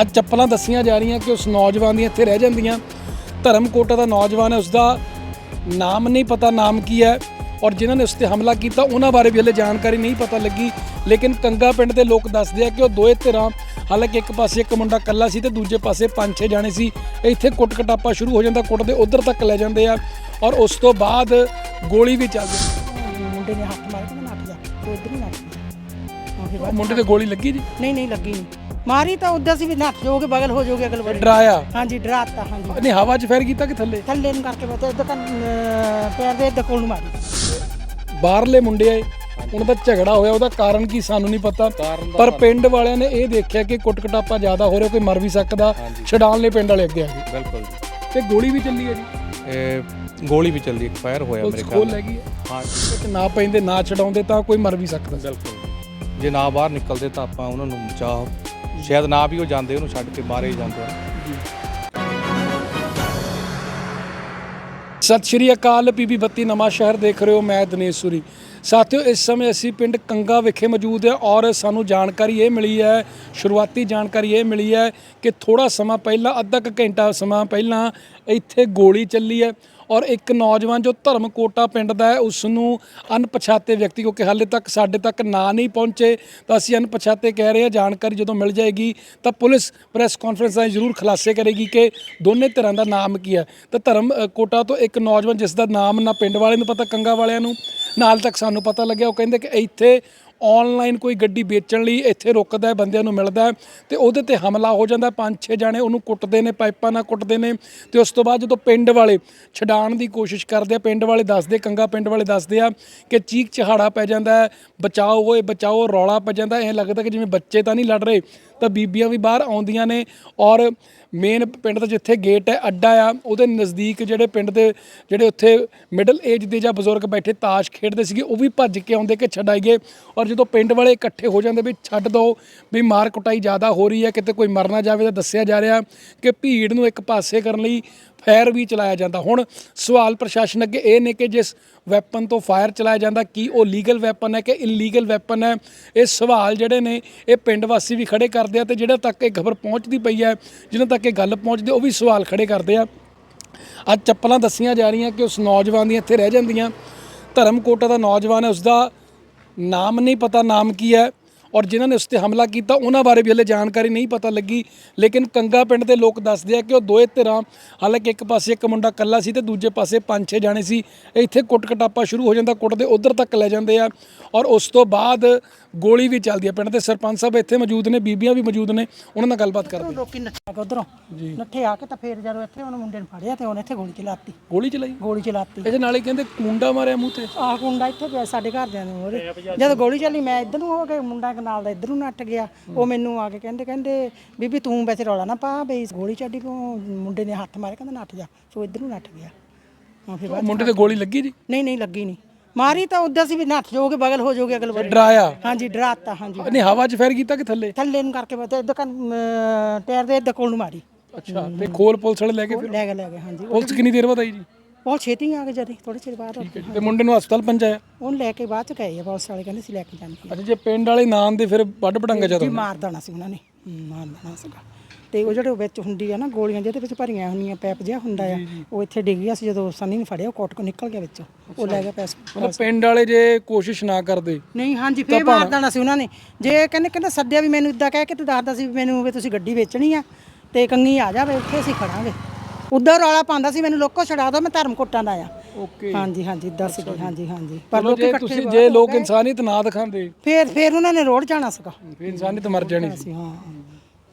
ਅੱਜ ਚੱਪਲਾਂ ਦੱਸੀਆਂ ਜਾ ਰਹੀਆਂ ਕਿ ਉਸ ਨੌਜਵਾਨ ਦੀਆਂ ਇੱਥੇ ਰਹਿ ਜਾਂਦੀਆਂ। ਧਰਮਕੋਟਾ ਦਾ ਨੌਜਵਾਨ ਹੈ ਉਸ ਦਾ ਨਾਮ ਨਹੀਂ ਪਤਾ ਨਾਮ ਕੀ ਹੈ। ਔਰ ਜਿਨ੍ਹਾਂ ਨੇ ਉਸ ਤੇ ਹਮਲਾ ਕੀਤਾ ਉਹਨਾਂ ਬਾਰੇ ਵੀ ਹਲੇ ਜਾਣਕਾਰੀ ਨਹੀਂ ਪਤਾ ਲੱਗੀ। ਲੇਕਿਨ ਕੰਗਾ ਪਿੰਡ ਦੇ ਲੋਕ ਦੱਸਦੇ ਆ ਕਿ ਉਹ ਦੋਏ ਧਿਰਾਂ ਹਾਲਾਂਕਿ ਇੱਕ ਪਾਸੇ ਇੱਕ ਮੁੰਡਾ ਕੱਲਾ ਸੀ ਤੇ ਦੂਜੇ ਪਾਸੇ ਪੰਜ ਛੇ ਜਾਣੇ ਸੀ। ਇੱਥੇ ਕੁੱਟ ਕਟਾਪਾ ਸ਼ੁਰੂ ਹੋ ਜਾਂਦਾ ਕੁੱਟਦੇ ਉਧਰ ਤੱਕ ਲੈ ਜਾਂਦੇ ਆ ਔਰ ਉਸ ਤੋਂ ਬਾਅਦ ਗੋਲੀ ਵੀ ਚੱਲਦੀ। ਮੁੰਡੇ ਨੇ ਹੱਥ ਮਾਰ ਕੇ ਨਾ ਨੱਠ ਜਾ ਤੂੰ ਹੀ ਨੱਠ ਫਿਰ ਉਹ ਬਾਅਦ- ਮੁੰਡੇ ਤੇ ਗੋਲੀ ਲੱਗੀ ਜੀ? ਨਹੀਂ ਨਹੀਂ ਲੱਗੀ ਨਹੀਂ ਮਾਰੀ ਤਾਂ ਉਧਰ ਸੀ ਵੀ ਨੱਠ ਜਾਓਗੇ ਬਗਲ ਹੋ ਜਾਓਗੇ ਅਗਲ ਵਾਰੀ ਡਰਾਇਆ? ਹਾਂਜੀ ਡਰਾਤਾ ਹਾਂਜੀ। ਨਹੀਂ ਹਵਾ 'ਚ ਫੈਰ ਕੀਤਾ ਕਿ ਥੱਲੇ? ਥੱਲੇ ਨੂੰ ਕਰਕੇ ਬਤੇ ਇੱਧਰ ਕੰਨ ਪੈਰ ਦੇ ਕੋਲ ਨੂੰ ਮਾਰੀ। ਬਾਹਰਲੇ ਮੁੰਡੇ ਆਏ। ਉਹਨਾਂ ਦਾ ਝਗੜਾ ਹੋਇਆ ਉਹਦਾ ਕਾਰਨ ਕੀ ਸਾਨੂੰ ਨਹੀਂ ਪਤਾ। ਪਰ ਪਿੰਡ ਵਾਲਿਆਂ ਨੇ ਇਹ ਦੇਖਿਆ ਕਿ ਕੁੱਟ ਕਟਾਪਾ ਜ਼ਿਆਦਾ ਹੋ ਰਿਹਾ ਕੋਈ ਮਰ ਵੀ ਸਕਦਾ। ਛਡਾਣ ਲਈ ਪਿੰਡ ਵਾਲੇ ਅੱਗੇ ਆ ਗਏ। ਬਿਲਕੁਲ ਤੇ ਗੋਲੀ ਵੀ ਚੱਲੀ ਹੈ ਜੀ? ਗੋਲੀ ਵੀ ਚੱਲਦੀ ਇੱਕ ਫਾਇਰ ਹੋਇਆ ਮੇਰੇ ਪੁਲਿਸ ਖਿਆਲ ਖੋਲ ਲੈ ਨਾਲ ਗਈ ਹੈ। ਹਾਂ ਤੇ ਨਾ ਪੈਂਦੇ ਨਾ ਛਡਾਉਂਦੇ ਤਾਂ ਕੋਈ ਮਰ ਵੀ ਸਕਦਾ। ਬਿਲਕੁਲ ਜੇ ਨਾ ਬਾਹਰ ਨਿਕਲਦੇ ਤਾਂ ਆਪਾਂ ਉਹਨਾਂ ਨੂੰ ਬਚਾਓ। ਸ਼ਾਇਦ ਨਾ ਵੀ ਉਹ ਜਾਂਦੇ, ਉਹਨੂੰ ਛੱਡ ਕੇ ਬਾਹਰ ਹੀ ਜਾਂਦੇ ਆ। ਸਤਿ ਸ਼੍ਰੀ ਅਕਾਲ, ਪੀਬੀ ਬੱਤੀ ਨਵਾਂ ਸ਼ਹਿਰ ਦੇਖ ਰਹੇ ਹੋ, ਮੈਂ ਦਿਨੇਸ਼ ਸੂਰੀ। ਸਾਥੀਓ, ਇਸ ਸਮੇਂ ਅਸੀਂ ਪਿੰਡ ਕੰਗਾ ਵਿਖੇ ਮੌਜੂਦ ਹਾਂ ਔਰ ਸਾਨੂੰ ਜਾਣਕਾਰੀ ਇਹ ਮਿਲੀ ਹੈ, ਸ਼ੁਰੂਆਤੀ ਜਾਣਕਾਰੀ ਇਹ ਮਿਲੀ ਹੈ ਕਿ ਥੋੜਾ ਸਮਾਂ ਪਹਿਲਾਂ, ਅੱਧਾ ਕੁ ਘੰਟਾ ਸਮਾਂ ਪਹਿਲਾਂ ਇੱਥੇ ਗੋਲੀ ਚੱਲੀ ਹੈ। ਔਰ ਇੱਕ ਨੌਜਵਾਨ ਜੋ ਧਰਮ ਕੋਟਾ ਪਿੰਡ ਦਾ ਹੈ ਉਸ ਨੂੰ ਅਣਪਛਾਤੇ ਵਿਅਕਤੀ, ਕਿਉਂਕਿ ਹਾਲੇ ਤੱਕ ਸਾਡੇ ਤੱਕ ਨਾਂ ਨਹੀਂ ਪਹੁੰਚੇ, ਤਾਂ ਅਸੀਂ ਅਣਪਛਾਤੇ ਕਹਿ ਰਹੇ ਹਾਂ, ਜਾਣਕਾਰੀ ਜਦੋਂ ਮਿਲ ਜਾਏਗੀ, ਤਾਂ ਪੁਲਿਸ ਪ੍ਰੈਸ ਕਾਨਫਰੰਸ ਰਾਹੀਂ ਜ਼ਰੂਰ ਖੁਲਾਸੇ ਕਰੇਗੀ ਕਿ ਦੋਨੇ ਧਿਰਾਂ ਦਾ ਨਾਮ ਕੀ ਹੈ। ਤਾਂ ਧਰਮ ਕੋਟਾ ਤੋਂ ਇੱਕ ਨੌਜਵਾਨ ਜਿਸ ਦਾ ਨਾਮ ਨਾ ਪਿੰਡ ਵਾਲੇ ਨੂੰ ਪਤਾ, ਕੰਗਾ ਵਾਲਿਆਂ ਨੂੰ, ਨਾਲ ਤੱਕ ਸਾਨੂੰ ਪਤਾ ਲੱਗਿਆ, ਉਹ ਕਹਿੰਦੇ ਕਿ ਇੱਥੇ ਆਨਲਾਈਨ ਕੋਈ ਗੱਡੀ ਵੇਚਣ ਲਈ ਇੱਥੇ ਰੁਕਦਾ ਹੈ, ਬੰਦਿਆਂ ਨੂੰ ਮਿਲਦਾ ਹੈ ਤੇ ਉਹਦੇ ਤੇ ਹਮਲਾ ਹੋ ਜਾਂਦਾ ਪੰਜ ਛੇ ਜਾਣੇ ਉਹਨੂੰ ਕੁੱਟਦੇ ਨੇ, ਪਾਈਪਾਂ ਨਾਲ ਕੁੱਟਦੇ ਨੇ ਤੇ ਉਸ ਤੋਂ ਬਾਅਦ ਜਦੋਂ ਪਿੰਡ ਵਾਲੇ ਛਡਾਣ ਦੀ ਕੋਸ਼ਿਸ਼ ਕਰਦੇ ਆ, ਪਿੰਡ ਵਾਲੇ ਦੱਸਦੇ, ਕੰਗਾ ਪਿੰਡ ਵਾਲੇ ਦੱਸਦੇ ਆ ਕਿ ਚੀਕ ਚਹਾੜਾ ਪੈ ਜਾਂਦਾ ਹੈ, ਬਚਾਓ ਓਏ, ਬਚਾਓ, ਰੌਲਾ ਪੈ ਜਾਂਦਾ ਇਹ ਲੱਗਦਾ ਕਿ ਜਿਵੇਂ ਬੱਚੇ ਤਾਂ ਨਹੀਂ ਲੜ ਰਹੇ ਤਾਂ ਬੀਬੀਆਂ ਵੀ ਬਾਹਰ ਆਉਂਦੀਆਂ ਨੇ ਔਰ ਮੇਨ ਪਿੰਡ ਦਾ ਜਿੱਥੇ ਗੇਟ ਹੈ, ਅੱਡਾ ਆ, ਉਹਦੇ ਨਜ਼ਦੀਕ ਜਿਹੜੇ ਪਿੰਡ ਦੇ ਜਿਹੜੇ ਉੱਥੇ ਮਿਡਲ ਏਜ ਦੇ ਜਾਂ ਬਜ਼ੁਰਗ ਬੈਠੇ ਤਾਸ਼ ਖੇਡਦੇ ਸੀਗੇ, ਉਹ ਵੀ ਭੱਜ ਕੇ ਆਉਂਦੇ ਕਿ ਛਡਾਈਏ ਔਰ ਜਦੋਂ ਪਿੰਡ ਵਾਲੇ ਇਕੱਠੇ ਹੋ ਜਾਂਦੇ ਵੀ ਛੱਡ ਦਿਓ ਵੀ ਮਾਰ ਕੁਟਾਈ ਜ਼ਿਆਦਾ ਹੋ ਰਹੀ ਹੈ, ਕਿਤੇ ਕੋਈ ਮਰਨਾ ਜਾਵੇ ਤਾਂ ਦੱਸਿਆ ਜਾ ਰਿਹਾ ਕਿ ਭੀੜ ਨੂੰ ਇੱਕ ਪਾਸੇ ਕਰਨ ਲਈ ਫਾਇਰ ਵੀ ਚਲਾਇਆ ਜਾਂਦਾ। ਹੁਣ ਸਵਾਲ ਪ੍ਰਸ਼ਾਸਨ ਅੱਗੇ ਇਹ ਨੇ ਕਿ ਜਿਸ ਵੈਪਨ ਤੋਂ ਫਾਇਰ ਚਲਾਇਆ ਜਾਂਦਾ, ਕੀ ਉਹ ਲੀਗਲ ਵੈਪਨ ਹੈ ਕਿ ਇਲੀਗਲ ਵੈਪਨ ਹੈ? ਇਹ ਸਵਾਲ ਜਿਹੜੇ ਨੇ, ਇਹ ਪਿੰਡ ਵਾਸੀ ਵੀ ਖੜੇ ਕਰਦੇ ਆ ਤੇ ਜਿਹੜਾ ਤੱਕ ਇਹ ਖਬਰ ਪਹੁੰਚਦੀ ਪਈ ਹੈ, ਜਿਹਨਾਂ ਤੱਕ ਇਹ ਗੱਲ ਪਹੁੰਚਦੀ, ਉਹ ਵੀ ਸਵਾਲ ਖੜੇ ਕਰਦੇ ਆ। ਅੱਜ ਚੱਪਲਾਂ ਦੱਸੀਆਂ ਜਾ ਰਹੀਆਂ ਕਿ ਉਸ ਨੌਜਵਾਨ ਦੀਆਂ ਇੱਥੇ ਰਹਿ ਜਾਂਦੀਆਂ। ਧਰਮਕੋਟਾ ਦਾ ਨੌਜਵਾਨ ਹੈ ਉਸ ਦਾ ਨਾਮ ਨਹੀਂ ਪਤਾ, ਨਾਮ ਕੀ ਹੈ? ਔਰ ਜਿਨ੍ਹਾਂ ਨੇ ਉਸ ਤੇ ਹਮਲਾ ਕੀਤਾ ਉਹਨਾਂ ਬਾਰੇ ਵੀ ਹਲੇ ਜਾਣਕਾਰੀ ਨਹੀਂ ਪਤਾ ਲੱਗੀ। ਲੇਕਿਨ ਕੰਗਾ ਪਿੰਡ ਦੇ ਲੋਕ ਦੱਸਦੇ ਆ ਕਿ ਉਹ ਦੋਏ ਧਿਰਾਂ ਹਾਲਾਂਕਿ ਇੱਕ ਪਾਸੇ ਇੱਕ ਮੁੰਡਾ ਕੱਲਾ ਸੀ ਤੇ ਦੂਜੇ ਪਾਸੇ ਪੰਜ ਛੇ ਜਾਣੇ ਸੀ। ਇੱਥੇ ਕੁੱਟ ਕਟਾਪਾ ਸ਼ੁਰੂ ਹੋ ਜਾਂਦਾ ਕੁੱਟਦੇ ਉਧਰ ਤੱਕ ਲੈ ਜਾਂਦੇ ਆ। ਔਰ ਉਸ ਤੋਂ ਬਾਅਦ ਗੋਲੀ ਵੀ ਚੱਲਦੀ ਹੈ ਪਿੰਡ ਦੇ ਸਰਪੰਚ ਸਾਹਿਬ ਇੱਥੇ ਮੌਜੂਦ ਨੇ ਬੀਬੀਆਂ ਵੀ ਮੌਜੂਦ ਨੇ ਉਹਨਾਂ ਨਾਲ ਗੱਲਬਾਤ ਕਰਦੇ ਲੋਕੀ ਨੱਠਾ ਕੇ ਉਧਰੋਂ। ਨੱਠੇ ਆ ਕੇ ਤਾਂ ਫੇਰ ਜਦੋਂ ਇੱਥੇ ਉਹਨੇ ਮੁੰਡੇ ਨੂੰ ਫੜਿਆ ਤੇ ਉਹਨੇ ਇੱਥੇ ਗੋਲੀ ਚਲਾਤੀ। ਗੋਲੀ ਚਲਾਈ? ਗੋਲੀ ਚਲਾਤੀ। ਇਹਦੇ ਨਾਲ ਹੀ ਕਹਿੰਦੇ ਕੁੰਡਾ ਮਾਰਿਆ ਮੂੰਹ ਤੇ? ਆਹ ਕੁੰਡਾ ਇੱਥੇ ਪਿਆ ਸਾਡੇ ਘਰਦਿਆਂ ਨੂੰ ਉਹਦੇ। ਜਦੋਂ ਗੋਲੀ ਚੱਲੀ ਮੈਂ ਇੱਧਰ ਨੂੰ ਹੋ ਕੇ ਮੁੰਡਾ ਨਾਲ ਦਾ ਇੱਧਰ ਨੂੰ ਨੱਠ ਗਿਆ ਉਹ ਮੈਨੂੰ ਆ ਕੇ ਕਹਿੰਦੇ ਕਹਿੰਦੇ ਬੀਬੀ ਤੂੰ ਵੈਸੇ ਰੌਲਾ ਨਾ ਪਾ ਬਈ ਗੋਲੀ ਚੱਡੀ ਤੂੰ ਮੁੰਡੇ ਨੇ ਹੱਥ ਮਾਰੇ ਕਹਿੰਦਾ ਨੱਠ ਜਾ। ਸੋ ਇੱਧਰ ਨੱਠ ਗਿਆ। ਹਾਂ ਫਿਰ ਬਾਅਦ ਮੁੰਡੇ ਤੇ ਗੋਲੀ ਲੱਗੀ ਜੀ? ਨਹੀਂ ਨਹੀਂ ਲੱਗੀ ਨਹੀਂ। ਮਾਰੀ ਤਾਂ ਉਧਰ ਸੀ ਵੀ ਨੱਠ ਜਾਓਗੇ ਬਗਲ ਹੋ ਜਾਓਗੇ ਅਗਲ ਵਾਰੀ। ਡਰਾਇਆ? ਹਾਂਜੀ ਡਰਾਤਾ ਹਾਂਜੀ। ਨਹੀਂ ਹਵਾ 'ਚ ਫੈਰ ਕੀਤਾ ਕਿ ਥੱਲੇ? ਥੱਲੇ ਨੂੰ ਕਰਕੇ ਬਤੇ ਇੱਧਰ ਕੰਨ ਪੈਰ ਦੇ ਇੱਧਰ ਕੋਲ ਨੂੰ ਮਾਰੀ। ਅੱਛਾ ਤੇ ਖੋਲ ਪੁਲਿਸ ਵਾਲੇ ਲੈ ਕੇ ਫਿਰ? ਲੈ ਗਏ ਲੈ ਗਏ ਹਾਂਜੀ। ਪੁਲਿਸ ਕਿੰਨੀ ਦੇਰ ਬਾਅਦ ਆਈ ਜੀ? ਬਹੁਤ ਛੇਤੀ ਆ ਗਏ ਜਦੇ ਥੋੜੇ ਚਿਰ ਬਾਅਦ ਤੇ ਮੁੰਡੇ ਨੂੰ ਹਸਪਤਾਲ ਪਹੁੰਚਾਇਆ ਉਹਨੂੰ ਲੈ ਕੇ ਬਾਅਦ ਚ ਗਏ ਆ ਪੁਲਿਸ ਵਾਲੇ ਕਹਿੰਦੇ ਸੀ ਲੈ ਕੇ ਜਾਣਗੇ। ਅੱਛਾ ਜੇ ਪਿੰਡ ਵਾਲੇ ਨਾਂ ਦੇ ਫਿਰ ਵੱਡ ਪਟੰਗਾ ਜੀ ਜਦੋਂ ਮਾਰ ਦੇਣਾ ਸੀ ਉਹਨਾਂ ਨੇ। ਮਾਰ ਦੇਣਾ ਸੀਗਾ। ਤੇ ਉਹ ਜਿਹੜੇ ਵਿੱਚ ਹੁੰਦੀ ਆ ਨਾ ਗੋਲੀਆਂ ਜਿਹਦੇ ਵਿੱਚ ਭਰੀਆਂ ਹੁੰਦੀਆਂ ਪੈਪ ਜਿਹਾ ਹੁੰਦਾ ਆ ਉਹ ਇੱਥੇ ਡਿੱਗ ਗਿਆ ਸੀ ਜਦੋਂ ਸਨੀ ਨੇ ਫੜਿਆ ਉਹ ਕੋਟ ਕੋ ਨਿਕਲ ਗਿਆ ਵਿੱਚੋਂ। ਉਹ ਲੈ ਗਿਆ ਪੈਸੇ ਮਤਲਬ ਪਿੰਡ ਵਾਲੇ ਜੇ ਕੋਸ਼ਿਸ਼ ਨਾ ਕਰਦੇ ਨਹੀਂ ਹਾਂਜੀ ਫੇਰ ਮਾਰ ਦੇਣਾ ਸੀ ਉਹਨਾਂ ਨੇ। ਜੇ ਕਹਿੰਦੇ ਕਹਿੰਦਾ ਸੱਦਿਆ ਵੀ ਮੈਨੂੰ ਇਦਾਂ ਕਹਿ ਕੇ ਤੂੰ ਦੱਸਦਾ ਸੀ ਵੀ ਮੈਨੂੰ ਵੀ ਤੁਸੀਂ ਗੱਡੀ ਵੇਚਣੀ ਆ ਤੇ ਕੰਗੀ ਆ ਜਾਵੇ ਉੱਥੇ ਅਸੀਂ ਖੜਾਂਗੇ। ਉਧਰ ਰੌਲਾ ਪਾਉਂਦਾ ਸੀ ਮੈਨੂੰ ਲੋਕੋ ਛਡਾ ਦੋ ਮੈਂ ਧਰਮ ਕੋਟਾਂ ਦਾ ਆ। ਓਕੇ। ਹਾਂਜੀ ਹਾਂਜੀ ਇਦਾਂ ਸੀ ਹਾਂਜੀ ਹਾਂਜੀ। ਪਰ ਲੋਕੀ ਜੇ ਇਕੱਠੇ ਤੁਸੀਂ ਜੇ ਲੋਕ ਇਨਸਾਨੀਅਤ ਨਾ ਦਿਖਾਉਂਦੇ। ਫੇਰ ਫੇਰ ਉਹਨਾਂ ਨੇ ਰੋਡ ਜਾਣਾ ਸੀਗਾ। ਫਿਰ ਇਨਸਾਨੀਅਤ ਮਰ ਜਾਣੀ ਸੀ। ਸੀ ਹਾਂ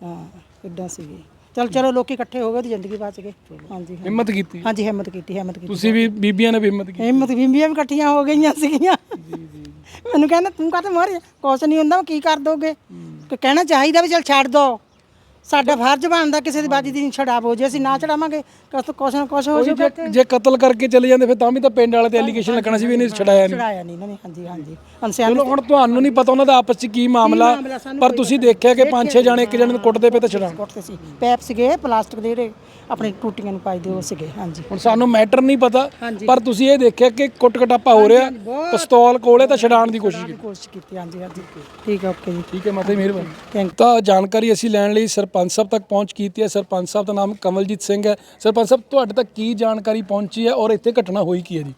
ਹਾਂ ਇਦਾਂ ਸੀਗੀ ਚਲ ਚਲੋ ਲੋਕੀ ਇਕੱਠੇ ਹੋ ਗਏ ਤੇ ਜ਼ਿੰਦਗੀ ਬਚ ਗਈ। ਹਾਂਜੀ ਹਾਂ। ਹਿੰਮਤ ਕੀਤੀ। ਹਾਂਜੀ ਹਿੰਮਤ ਕੀਤੀ ਹਿੰਮਤ ਕੀਤੀ। ਤੁਸੀਂ ਵੀ ਬੀਬੀਆਂ ਨੇ ਵੀ ਹਿੰਮਤ ਕੀਤੀ। ਹਿੰਮਤ ਬੀਬੀਆਂ ਵੀ ਇਕੱਠੀਆਂ ਹੋ ਗਈਆਂ ਸੀਗੀਆਂ। ਮੈਨੂੰ ਕਹਿੰਦਾ ਤੂੰ ਕਾਹਤੇ ਮਾਰਿਆ ਕੁਛ ਨਹੀਂ ਹੁੰਦਾ ਕੀ ਕਰ ਦੋਗੇ? ਕਿ ਕਹਿਣਾ ਚਾਹੀਦਾ ਵੀ ਚਲ ਛੱਡ ਦੋ। ਸਾਡਾ ਫਰਜ਼ ਬਣਦਾ ਕਿਸੇ ਦੀ ਬਾਜੀ ਦੀ ਛੜਾਵ ਹੋ ਜੇ ਅਸੀਂ ਨਾ ਚੜਾਵਾਂਗੇ ਕੁਛ ਕੁਛ ਨਾ ਕੁਛ ਹੋ ਜਾਊਗਾ ਜੇ- ਜੇ ਕਤਲ ਕਰਕੇ ਚਲੇ ਜਾਂਦੇ ਫਿਰ ਤਾਂ ਵੀ ਤਾਂ ਪਿੰਡ ਵਾਲੇ ਤੇ ਐਲੀਗੇਸ਼ਨ ਲੱਗਣਾ ਸੀ ਵੀ ਇਹਨੇ ਛਡਾਇਆ ਨਹੀਂ ਚੜਾਇਆ ਨਹੀਂ ਇਹਨਾਂ ਨੇ ਹਾਂਜੀ ਹਾਂਜੀ। ਅਨਸਿਆਨ ਚਲੋ ਹੁਣ ਤੁਹਾਨੂੰ ਨਹੀਂ ਪਤਾ ਉਹਨਾਂ ਦਾ ਆਪਸ 'ਚ ਕੀ ਮਾਮਲਾ ਪਰ ਤੁਸੀਂ ਦੇਖਿਆ ਕਿ ਪੰਜ ਛੇ ਜਾਣੇ ਇੱਕ ਜਣੇ ਨੂੰ ਕੁੱਟਦੇ ਪਏ ਤਾਂ ਛਡਾਉਣ। ਕੁੱਟਦੇ ਸੀ। ਪੈਪ ਸੀਗੇ ਪਲਾਸਟਿਕ ਦੇ ਜਿਹੜੇ ਆਪਣੇ ਟੂਟੀਆਂ ਨੂੰ ਪਾਈਦੇ ਉਹ ਸੀਗੇ ਹਾਂਜੀ। ਹੁਣ ਸਾਨੂੰ ਮੈਟਰ ਨਹੀਂ ਪਤਾ। ਪਰ ਤੁਸੀਂ ਇਹ ਦੇਖਿਆ ਕਿ ਕੁੱਟ ਕਟਾਪਾ ਹੋ ਰਿਹਾ ਪਿਸਤੌਲ ਕੋਲੇ ਤਾਂ ਛਡਾਣ ਦੀ ਕੋਸ਼ਿਸ਼ ਕੀਤੀ। ਕੋਸ਼ਿਸ਼ ਕੀਤੀ ਹਾਂਜੀ ਹਾਂਜੀ। ਠੀਕ ਹੈ ਓਕੇ ਜੀ। ਠੀਕ ਹੈ ਮਾਤਾ ਜੀ ਮਿਹਰਬਾਨੀ। ਥੈਂਕ ਤਾਂ ਜਾਣਕਾਰੀ ਅਸੀਂ ਲੈਣ ਲਈ ਸਰਪੰਚ ਸਰਪੰਚ ਸਾਹਿਬ ਤੱਕ ਪਹੁੰਚ ਕੀਤੀ ਹੈ। ਸਰਪੰਚ ਸਾਹਿਬ ਦਾ ਨਾਮ ਕਮਲਜੀਤ ਸਿੰਘ ਹੈ। ਸਰਪੰਚ ਸਾਹਿਬ ਤੁਹਾਡੇ ਤੱਕ ਕੀ ਜਾਣਕਾਰੀ ਪਹੁੰਚੀ ਹੈ ਔਰ ਇੱਥੇ ਘਟਨਾ ਹੋਈ ਕੀ ਹੈ ਜੀ?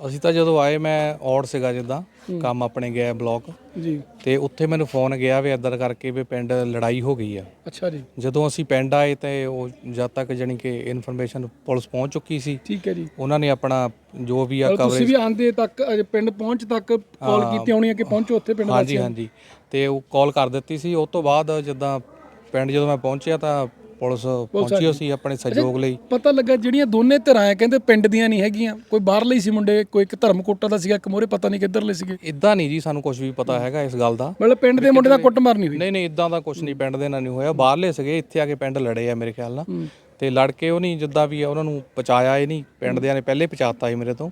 ਅਸੀਂ ਤਾਂ ਜਦੋਂ ਆਏ ਮੈਂ ਔੜ ਸੀਗਾ ਜਿੱਦਾਂ ਕੰਮ ਆਪਣੇ ਗਿਆ ਬਲੌਕ। ਜੀ। ਤੇ ਉੱਥੇ ਮੈਨੂੰ ਫੋਨ ਗਿਆ ਵੀ ਇੱਧਰ ਕਰਕੇ ਵੀ ਪਿੰਡ ਲੜਾਈ ਹੋ ਗਈ ਆ। ਅੱਛਾ ਜੀ। ਜਦੋਂ ਅਸੀਂ ਪਿੰਡ ਆਏ ਤੇ ਉਹ ਜਦ ਤੱਕ ਜਾਣੀ ਕਿ ਇਨਫੋਰਮੇਸ਼ਨ ਪੁਲਿਸ ਪਹੁੰਚ ਚੁੱਕੀ ਸੀ ਠੀਕ ਹੈ ਜੀ। ਉਹਨਾਂ ਨੇ ਆਪਣਾ ਜੋ ਵੀ ਆ ਔਰ ਤੁਸੀਂ ਕਵਰੇਜ ਵੀ ਆਂਦੇ ਤੱਕ ਅਜੇ ਪਿੰਡ ਪਹੁੰਚ ਤੱਕ ਕਾਲ ਕੀਤੀ ਹੋਣੀ ਹੈ ਕਿ ਪਹੁੰਚੋ ਉੱਥੇ ਪਿੰਡ ਹਾਂਜੀ ਵਾਸੀਆਂ ਹਾਂਜੀ ਤੇ ਉਹ ਕਾਲ ਕਰ ਦਿੱਤੀ ਸੀ। ਉਸ ਤੋਂ ਬਾਅਦ ਜਿੱਦਾਂ ਪਿੰਡ ਜਦੋਂ ਮੈਂ ਪਹੁੰਚਿਆ ਤਾਂ ਪੁਲਿਸ ਪਹੁੰਚੀ ਹੋਈ ਸੀ ਆਪਣੇ ਸਹਿਯੋਗ ਲਈ। ਪਤਾ ਲੱਗਾ ਜਿਹੜੀਆਂ ਦੋਨੇ ਧਿਰਾਂ ਹੈ ਕਹਿੰਦੇ ਪਿੰਡ ਦੀਆਂ ਨਹੀਂ ਹੈਗੀਆਂ। ਕੋਈ ਬਾਹਰਲੇ ਸੀ ਮੁੰਡੇ ਕੋਈ ਇੱਕ ਧਰਮਕੋਟਾ ਦਾ ਸੀਗਾ ਇੱਕ ਮੋਰੇ ਪਤਾ ਨਹੀਂ ਕਿੱਧਰਲੇ ਸੀਗੇ। ਇਦਾਂ ਨਹੀਂ ਜੀ ਸਾਨੂੰ ਕੁਝ ਵੀ ਪਤਾ ਹੈਗਾ ਇਸ ਗੱਲ ਦਾ। ਮਤਲਬ ਪਿੰਡ ਦੇ ਮੁੰਡੇ ਦਾ ਕੁੱਟਮਾਰ ਨਹੀਂ ਹੋਈ? ਨਹੀਂ ਨਹੀਂ ਇਦਾਂ ਦਾ ਕੁਝ ਨਹੀਂ ਪਿੰਡ ਦੇ ਨਾਲ ਨਹੀਂ ਹੋਇਆ। ਬਾਹਰਲੇ ਸੀਗੇ ਇੱਥੇ ਆ ਕੇ ਪਿੰਡ ਲੜੇ ਆ ਮੇਰੇ ਖਿਆਲ ਨਾਲ। ਤੇ ਲੜ ਕੇ ਉਹ ਨਹੀਂ ਜਿੱਦਾਂ ਵੀ ਆ ਉਹਨਾਂ ਨੂੰ ਪਹੁੰਚਾਇਆ ਇਹ ਨਹੀਂ। ਪਿੰਡ ਦਿਆਂ ਨੇ ਪਹਿਲੇ ਪਹੁੰਚਾਤਾ ਸੀ ਮੇਰੇ ਤੋਂ।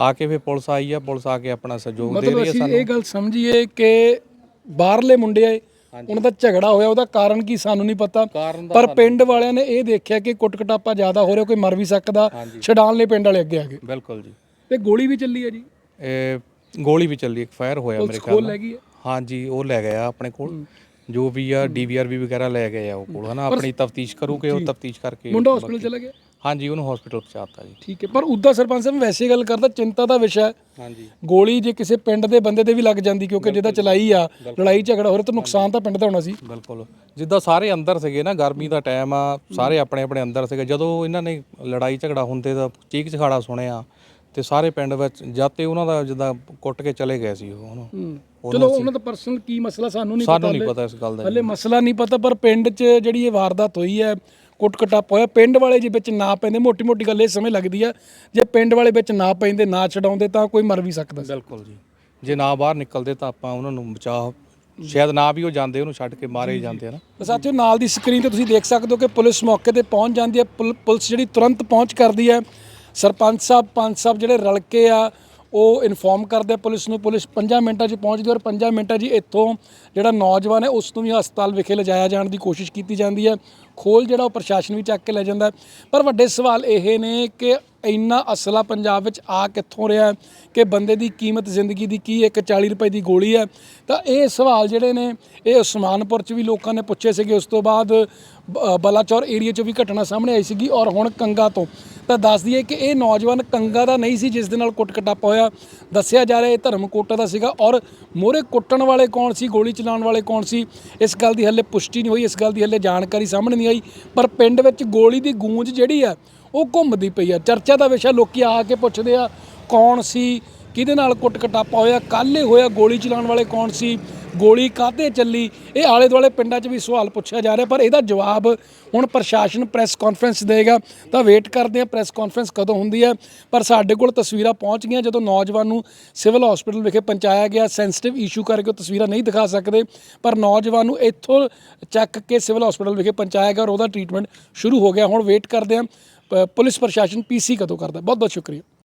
ਆ ਕੇ ਫਿਰ ਪੁਲਿਸ ਆਈ ਆ ਪੁਲਿਸ ਆ ਕੇ ਆਪਣਾ ਸਹਿਯੋਗ ਦੇ ਮਤਲਬ ਰਹੀ ਹੈ ਅਸੀਂ ਸਾਨੂੰ ਇਹ ਗੱਲ ਸਮਝੀਏ ਕਿ ਬਾਹਰਲੇ ਮੁੰਡੇ ਆਏ ਉਹਨਾਂ ਦਾ ਝਗੜਾ ਹੋਇਆ ਉਹਦਾ ਕਾਰਨ ਕੀ ਸਾਨੂੰ ਨਹੀਂ ਪਤਾ। ਕਾਰਨ ਪਰ ਪਿੰਡ ਵਾਲਿਆਂ ਨੇ ਇਹ ਦੇਖਿਆ ਕਿ ਕੁੱਟ-ਕਟਾਪਾ ਜ਼ਿਆਦਾ ਹੋ ਰਿਹਾ ਕੋਈ ਮਰ ਵੀ ਸਕਦਾ ਛਡਾਣ ਲਈ ਪਿੰਡ ਵਾਲੇ ਅੱਗੇ ਆ ਗਏ। ਬਿਲਕੁਲ ਜੀ। ਤੇ ਗੋਲੀ ਵੀ ਚੱਲੀ ਹੈ ਜੀ? ਇਹ ਗੋਲੀ ਵੀ ਚੱਲੀ ਇੱਕ ਫਾਇਰ ਹੋਇਆ ਮੇਰੇ ਨਾਲ। ਲੈ ਗਈ ਹੈ? ਹਾਂਜੀ ਉਹ ਲੈ ਗਿਆ ਆਪਣੇ ਕੋਲ। ਜੋ ਵੀ ਆ ਡੀਵੀਆਰ ਵੀ ਵਗੈਰਾ ਲੈ ਗਏ ਆ ਉਹ ਕੋਲ ਹਨਾ ਆਪਣੀ ਤਫਤੀਸ਼ ਕਰੂਗੇ ਉਹ ਤਫਤੀਸ਼ ਕਰਕੇ ਮੁੰਡਾ ਹਸਪੀਟਲ ਚਲਾ ਗਿਆ? ਹਾਂਜੀ ਉਹਨੂੰ ਹਸਪੀਟਲ ਪਹੁੰਚਾਤਾ ਜੀ। ਠੀਕ ਹੈ ਪਰ ਉਦਾਂ ਸਰਪੰਚ ਸਾਹਿਬ ਵੈਸੇ ਗੱਲ ਕਰਦਾ ਚਿੰਤਾ ਦਾ ਵਿਸ਼ਾ ਹੈ। ਹਾਂਜੀ। ਗੋਲੀ ਜੇ ਕਿਸੇ ਪਿੰਡ ਦੇ ਬੰਦੇ ਦੇ ਵੀ ਲੱਗ ਜਾਂਦੀ ਕਿਉਂਕਿ ਜਿਹਦਾ ਚਲਾਈ ਆ ਲੜਾਈ ਝਗੜਾ ਹੋ ਰਿਹਾ ਤਾਂ ਨੁਕਸਾਨ ਤਾਂ ਪਿੰਡ ਦਾ ਹੋਣਾ ਸੀ। ਬਿਲਕੁਲ। ਜਿੱਦਾਂ ਸਾਰੇ ਅੰਦਰ ਸੀਗੇ ਨਾ ਗਰਮੀ ਦਾ ਟਾਈਮ ਆ ਸਾਰੇ ਆਪਣੇ ਆਪਣੇ ਅੰਦਰ ਸੀਗੇ। ਜਦੋਂ ਇਹਨਾਂ ਨੇ ਲੜਾਈ ਝਗੜਾ ਹੁੰਦੇ ਦਾ ਚੀਕ ਚਿਹਾੜਾ ਸੁਣਿਆ ਤੇ ਸਾਰੇ ਪਿੰਡ ਵਿੱਚ ਜਦ ਤੇ ਉਹਨਾਂ ਦਾ ਜਿੱਦਾਂ ਕੁੱਟ ਕੇ ਚਲੇ ਗਏ ਸੀ ਉਹ ਉਹਨੂੰ। ਚਲੋ ਉਹਨਾਂ ਦਾ ਪਰਸਨਲ ਕੀ ਮਸਲਾ ਸਾਨੂੰ ਨਹੀਂ ਸਾਨੂੰ ਨਹੀਂ ਪਤਾ ਇਸ ਗੱਲ ਦਾ ਹਲੇ ਮਸਲਾ ਨਹੀਂ ਪਤਾ ਪਰ ਪਿੰਡ 'ਚ ਜਿਹੜੀ ਇਹ ਵਾਰਦਾਤ ਹੋਈ ਹੈ ਕੁੱਟ ਕਟਾਪ ਹੋਇਆ ਪਿੰਡ ਵਾਲੇ ਜੇ ਵਿੱਚ ਨਾ ਪੈਂਦੇ ਮੋਟੀ ਮੋਟੀ ਗੱਲ ਇਹ ਸਮਝ ਲੱਗਦੀ ਆ ਜੇ ਪਿੰਡ ਵਾਲੇ ਵਿੱਚ ਨਾ ਪੈਂਦੇ ਨਾ ਛਡਾਉਂਦੇ ਤਾਂ ਕੋਈ ਮਰ ਵੀ ਸਕਦਾ ਸੀ। ਬਿਲਕੁਲ ਜੀ। ਜੇ ਨਾ ਬਾਹਰ ਨਿਕਲਦੇ ਤਾਂ ਆਪਾਂ ਉਹਨਾਂ ਨੂੰ ਬਚਾਅ ਸ਼ਾਇਦ ਨਾ ਵੀ ਉਹ ਜਾਂਦੇ ਉਹਨੂੰ ਛੱਡ ਕੇ ਮਾਰੇ ਹੀ ਜਾਂਦੇ ਆ ਨਾ। ਤਾਂ ਸਾਥੀਓ ਨਾਲ ਦੀ ਸਕਰੀਨ ਤੇ ਤੁਸੀਂ ਦੇਖ ਸਕਦੇ ਹੋ ਕਿ ਪੁਲਿਸ ਮੌਕੇ ਤੇ ਪਹੁੰਚ ਜਾਂਦੀ ਹੈ। ਪੁਲ- ਪੁਲਿਸ ਜਿਹੜੀ ਤੁਰੰਤ ਪਹੁੰਚ ਕਰਦੀ ਹੈ। ਸਰਪੰਚ ਸਾਹਿਬ ਪੰਚ ਸਾਹਿਬ ਜਿਹੜੇ ਰਲ ਕੇ ਆ ਉਹ ਇਨਫੋਰਮ ਕਰਦੇ ਪੁਲਿਸ ਨੂੰ, ਪੁਲਿਸ 5 ਮਿੰਟਾਂ 'ਚ ਪਹੁੰਚਦੀ ਔਰ 5 ਮਿੰਟਾਂ 'ਚ ਇੱਥੋਂ ਜਿਹੜਾ ਨੌਜਵਾਨ ਹੈ ਉਸ ਨੂੰ ਵੀ ਹਸਪਤਾਲ ਵਿਖੇ ਲਿਜਾਇਆ ਜਾਣ ਦੀ ਕੋਸ਼ਿਸ਼ ਕੀਤੀ ਜਾਂਦੀ ਹੈ। ਖੋਲ ਜਿਹੜਾ ਉਹ ਪ੍ਰਸ਼ਾਸਨ ਵੀ ਚੱਕ ਕੇ ਲੈ ਜਾਂਦਾ ਪਰ ਵੱਡੇ ਸਵਾਲ ਇਹ ਨੇ ਕਿ ਇੰਨਾ ਅਸਲਾ ਪੰਜਾਬ ਵਿੱਚ ਆ ਕਿੱਥੋਂ ਰਿਹਾ ਕਿ ਬੰਦੇ ਦੀ ਕੀਮਤ ਜ਼ਿੰਦਗੀ ਦੀ ਕੀ ਇੱਕ 40 ਰੁਪਏ ਦੀ ਗੋਲੀ ਹੈ। ਤਾਂ ਇਹ ਸਵਾਲ ਜਿਹੜੇ ਨੇ, ਇਹ ਉਸਮਾਨਪੁਰ 'ਚ ਵੀ ਲੋਕਾਂ ਨੇ ਪੁੱਛੇ ਸੀਗੇ। ਉਸ ਤੋਂ ਬਾਅਦ ਬ- ਬਲਾਚੌਰ ਏਰੀਆ 'ਚ ਵੀ ਘਟਨਾ ਸਾਹਮਣੇ ਆਈ ਸੀਗੀ ਔਰ ਹੁਣ ਕੰਗਾ ਤੋਂ। ਤਾਂ ਦੱਸ ਦਈਏ ਕਿ ਇਹ ਨੌਜਵਾਨ ਕੰਗਾ ਦਾ ਨਹੀਂ ਸੀ ਜਿਸ ਦੇ ਨਾਲ ਕੁੱਟ ਕਟਾਪਾ ਹੋਇਆ। ਦੱਸਿਆ ਜਾ ਰਿਹਾ ਇਹ ਧਰਮਕੋਟਾ ਦਾ ਸੀਗਾ ਔਰ ਮੋਰੇ ਕੁੱਟਣ ਵਾਲੇ ਕੌਣ ਸੀ, ਗੋਲੀ ਚਲਾਉਣ ਵਾਲੇ ਕੌਣ ਸੀ, ਇਸ ਗੱਲ ਦੀ ਹੱਲੇ ਪੁਸ਼ਟੀ ਨਹੀਂ ਹੋਈ, ਇਸ ਗੱਲ ਦੀ ਹੱਲੇ ਜਾਣਕਾਰੀ ਸਾਹਮਣੇ ਨਹੀਂ ਆਈ। ਪਰ ਪਿੰਡ ਵਿੱਚ ਗੋਲੀ ਦੀ ਗੂੰਜ ਜਿਹੜੀ ਆ ਉਹ ਘੁੰਮਦੀ ਪਈ ਆ। ਚਰਚਾ ਦਾ ਵਿਸ਼ਾ ਲੋਕੀ ਆ ਕੇ ਪੁੱਛਦੇ ਆ, ਕੌਣ ਸੀ? ਕਿਹਦੇ ਨਾਲ ਕੁੱਟ ਕਟਾਪਾ ਹੋਇਆ? ਕੱਲ੍ਹ ਹੋਇਆ? ਗੋਲੀ ਚਲਾਉਣ ਵਾਲੇ ਕੌਣ ਸੀ? ਗੋਲੀ ਕਾਹਦੇ ਚੱਲੀ? ਇਹ ਆਲੇ ਦੁਆਲੇ ਪਿੰਡਾਂ 'ਚ ਵੀ ਸਵਾਲ ਪੁੱਛਿਆ ਜਾ ਰਿਹਾ, ਪਰ ਇਹਦਾ ਜਵਾਬ ਹੁਣ ਪ੍ਰਸ਼ਾਸਨ ਪ੍ਰੈਸ ਕਾਨਫਰੰਸ ਦੇਗਾ। ਤਾਂ ਵੇਟ ਕਰਦੇ ਆ, ਪ੍ਰੈਸ ਕਾਨਫਰੰਸ ਕਦੋਂ ਹੁੰਦੀ ਹੈ ਪਰ ਸਾਡੇ ਕੋਲ ਤਸਵੀਰਾਂ ਪਹੁੰਚ ਗਈਆਂ, ਜਦੋਂ ਨੌਜਵਾਨ ਨੂੰ ਸਿਵਲ ਹਸਪੀਟਲ ਵਿਖੇ ਪਹੁੰਚਾਇਆ ਗਿਆ। ਸੈਂਸਿਟਿਵ ਇਸ਼ੂ ਕਰਕੇ ਉਹ ਤਸਵੀਰਾਂ ਨਹੀਂ ਦਿਖਾ ਸਕਦੇ, ਪਰ ਨੌਜਵਾਨ ਨੂੰ ਇੱਥੋਂ ਚੱਕ ਕੇ ਸਿਵਲ ਹਸਪੀਟਲ ਵਿਖੇ ਪਹੁੰਚਾਇਆ ਗਿਆ ਔਰ ਉਹਦਾ ਟ੍ਰੀਟਮੈਂਟ ਸ਼ੁਰੂ ਹੋ ਗਿਆ। ਹੁਣ ਵੇਟ ਕਰਦੇ ਆ ਪੁਲਿਸ ਪ੍ਰਸ਼ਾਸਨ ਪੀਸੀ ਕਦੋਂ ਕਰਦਾ ਬਹੁਤ ਬਹੁਤ ਸ਼ੁਕਰੀਆ।